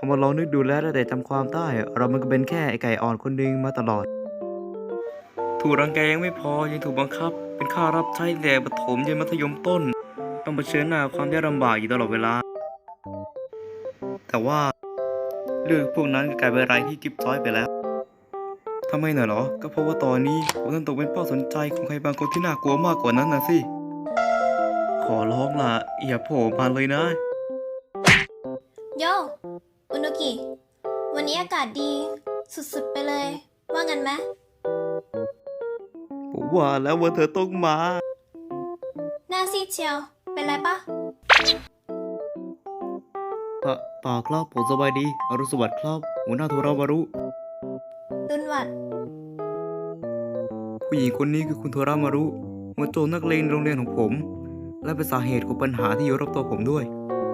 พอมาลองนึกดูแล้วได้แต่จำความได้ เรามันก็เป็นแค่ไอไก่อ่อนคนหนึงมาตลอด ถูกรังแกยังไม่พอยังถูกบังคับ เป็นข้ารับใช้แต่ประถมยันมัธยมต้น ต้องเผชิญหน้าความยากลำบากอยู่ตลอดเวลา แต่ว่าเรื่องพวกนั้นก็กลายเป็นอะไรที่จิ๊บจ้อยไปแล้วทำไมน่ะเหรอ ก็เพราะว่าตอนนี้ผมต้องตกเป็นเป้าสนใจของใครบางคนที่น่ากลัวมากกว่านั้นนะสิ ขอร้องล่ะอย่าโผล่มาเลยนะ โย อุนุกิ วันนี้อากาศดี สุดๆไปเลย ว่างั้นไหมผมว่าแล้วว่าเธอต้องมา หน้าซีดเชียว เป็นไรปะปะเปล่าครับผมสบายดี อรุณสวัสดิ์ครับหัวหน้าโทรามารุรุนหวัด ผู้หญิงคนนี้คือคุณโทรามารุหัวโจรนักเลงในโรงเรียนของผม และเป็นสาเหตุของปัญหาที่อยู่รอบตัวผมด้วย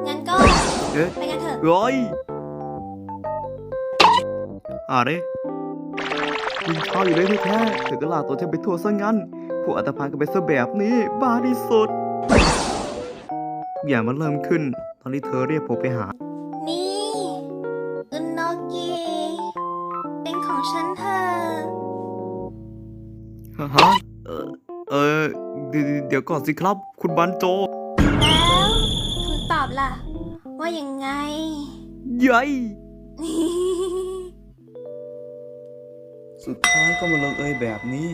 งั้นก็ เอ๊ะ ไปกันเถอะ ร้อย อะไรยิงข้าวอยู่เลยแท้ๆเธอก็ลากตัวฉันไปทั่วซะงั้นพวกอัตภานก็เป็นซะแบบนี้บ้าที่สุดทุกอย่างมันเริ่มขึ้น ตอนที่เธอเรียกผมไปหา นี่อุนโนกิเป็นของฉันเถอะฮะเออเออเดี๋ยวเดี๋ยวก่อนสิครับ คุณบันโจ แล้วคุณตอบล่ะ ว่ายังไงใหญ่ สุดท้ายก็มาลงเอยแบบนี้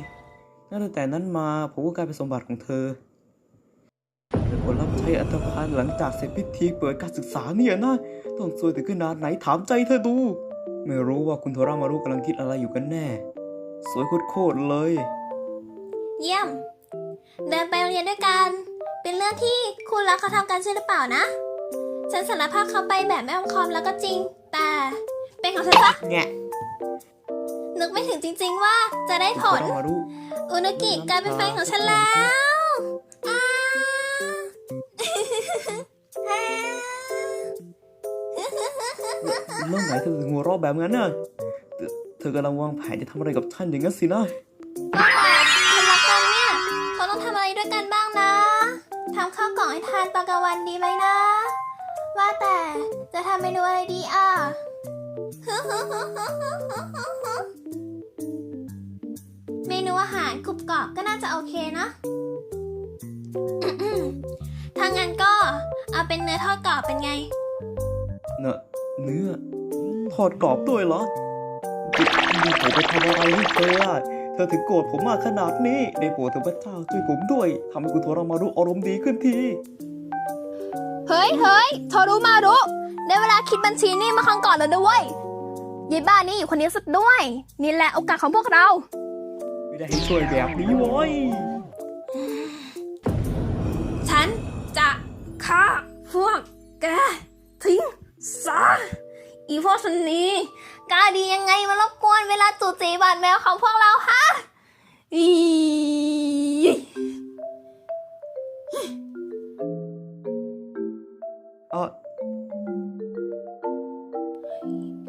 นับตั้งแต่นั้นมาผมก็กลายเป็นสมบัติของเธอเป็นคนรับใช้อัตภานหลังจากเสร็จพิธีเปิดการศึกษาเนี่ยนะ ต้องซวยถึงขนาดไหนถามใจเธอดู ไม่รู้ว่าคุณโทรามารุกำลังคิดอะไรอยู่กันแน่ สวยโคตรๆเลย เยี่ยม เดินไปโรงเรียนด้วยกัน เป็นเรื่องที่คุณรักเขาทำกันใช่หรือเปล่านะ ฉันสารภาพเขาไปแบบไม่อมคอมแล้วก็จริง แต่เป็นของฉันปะแงะ นึกไม่ถึงจริง ๆ ว่าจะได้ผโทลรามารุอุนุกิกลายเป็นแฟนของฉันแล้วอ้าเมื่อไหร่เธอถึงหัวเราะแบบนั้นน่ะเธอเธอกำลังวางแผนจะทำอะไรกับฉันอย่างนั้นสินะก็คนรักกันเนี่ยเขาต้องทำอะไรด้วยกันบ้างนะทำข้าวกล่องให้ทานตอนกลางวันดีไหมนะ ว่าแต่จะทำเมนูอะไรดีอะ เมนูอาหารกรุบกรอบก็น่าจะโอเคนะถ้างั้นก็เอาเป็นเนื้อทอดกรอบเป็นไง เนอะเนื้อทอดกรอบด้วยเหรอนี่ผมไปทำอะไรให้เธออะเธอถึงโกรธผมมากขนาดนี้ได้โปรดเถอะพระเจ้าช่วยผมด้วยทำให้คุณโทรามารุอารมณ์ดีขึ้นที เฮ้ยเฮ้ยโทรู้มารู้ ได้เวลาคิดบัญชีนี่มาครั้งก่อนแล้วด้วยยายบ้านนี่อยู่คนนี้สุดด้วย นี่แหละโอกาสของพวกเรา ไม่ได้ให้ช่วยแบบนี้โว้ย ฉันจะฆ่าพวกแกทิ้งซะอีพวกชนนี้กล้าดียังไงมารบกวนเวลาจู่จีบาดแมวของพวกเราฮะอีเอ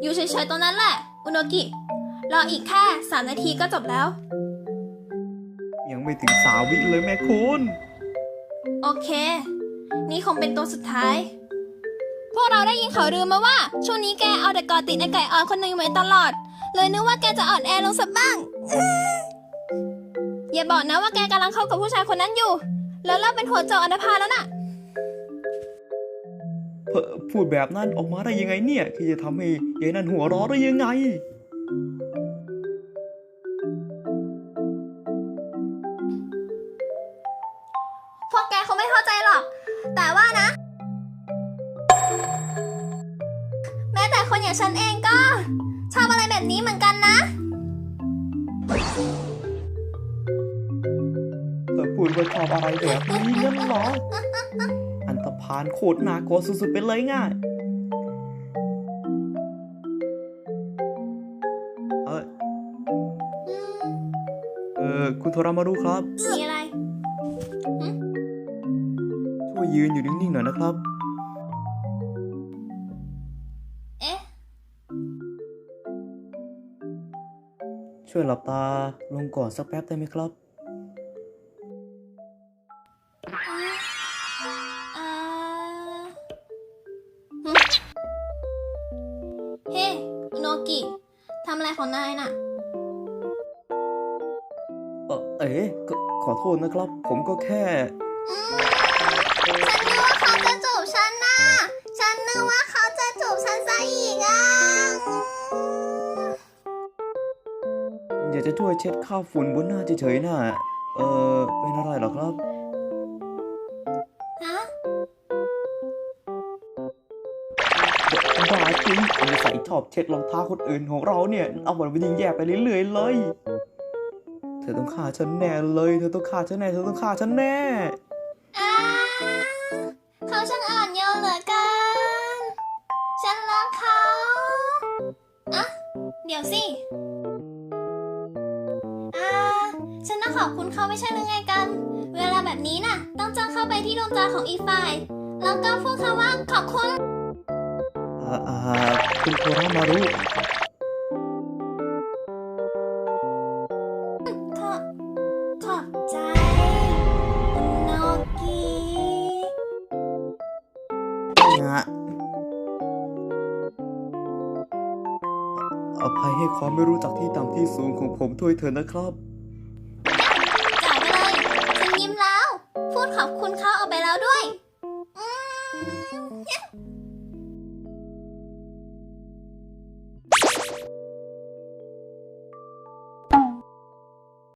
อยู่เฉยๆตรงนั้นแหละ อุโนกิ รออีกแค่สามนาทีก็จบแล้ว ยังไม่ถึงสาวิเลยแม่คุณ โอเค นี่คงเป็นตัวสุดท้าย พวกเราได้ยินข่าวลือมาว่า ช่วงนี้แกเอาแต่กอดติดไอไก่อ่อนคนหนึ่งไว้ตลอด เลยนึกว่าแกจะอ่อนแอลงสักบ้างอื้ออย่าบอกนะว่าแกกำลังเข้ากับผู้ชายคนนั้นอยู่ แล้วเริ่มเป็นหัวโจกอันธพาลแล้วน่ะเพอพูดแบบนั้นออกมาได้ยังไงเนี่ยคือจะทำให้ยายนั่นหัวเร้อได้ยังไง พวกแกคงไม่เข้าใจหรอก แต่ว่านะ แม้แต่คนอย่างฉันเองก็ ชอบอะไรแบบนี้เหมือนกันนะเธอพูดว่าชอบอะไรแบบนี้งั้นเหรอ อันตพานโคตรน่ากลัวสุดๆไปเลยง่ายเออเออคุณโทรามารุครับ มีอะไรช่วยยืนอยู่นิ่งๆหน่อยนะครับ เอ๊ะ ช่วยหลับตาลงก่อนสักแป๊บได้ไหมครับ อะไรของนายน่ะ เอ่อเอ๋ก็ขอโทษนะครับ ผมก็แค่ อืมฉันนึกว่าเขาจะจูบฉันนะฉันนึกว่าเขาจะจูบฉันซะอีกอะ อยากจะช่วยเช็ดคราบฝุ่นบนหน้าเฉยๆน่ะเออเป็นอะไรเหรอครับ ฮะ บ้าจริงนิสัยชอบเช็ดรองเท้าคนอื่นของเราเนี่ย เอาหมันไปยิงแย่ไปเรื่อยๆเลย เธอต้องฆ่าฉันแน่เลย เธอต้องฆ่าฉันแน่ เธอต้องฆ่าฉันแน่อ่าเขาช่างอ่อนโยนเหลือเกิน ฉันรักเขาอะเดี๋ยวสิอ่าฉันต้องขอบคุณเขาไม่ใช่หรือไงกัน เวลาแบบนี้น่ะ ต้องจ้องเข้าไปที่ดวงตาของอีกฝ่าย แล้วก็พูดคำว่าขอบคุณ คุณโครามารุขอบขอบใจคุณโนกินะอภัยให้ความไม่รู้จักที่ต่ำที่สูงของผมด้วยเถอะนะครับจ่ายไปเลย ฉันยิ้มแล้ว พูดขอบคุณเขาเอาไปแล้วด้วย อืม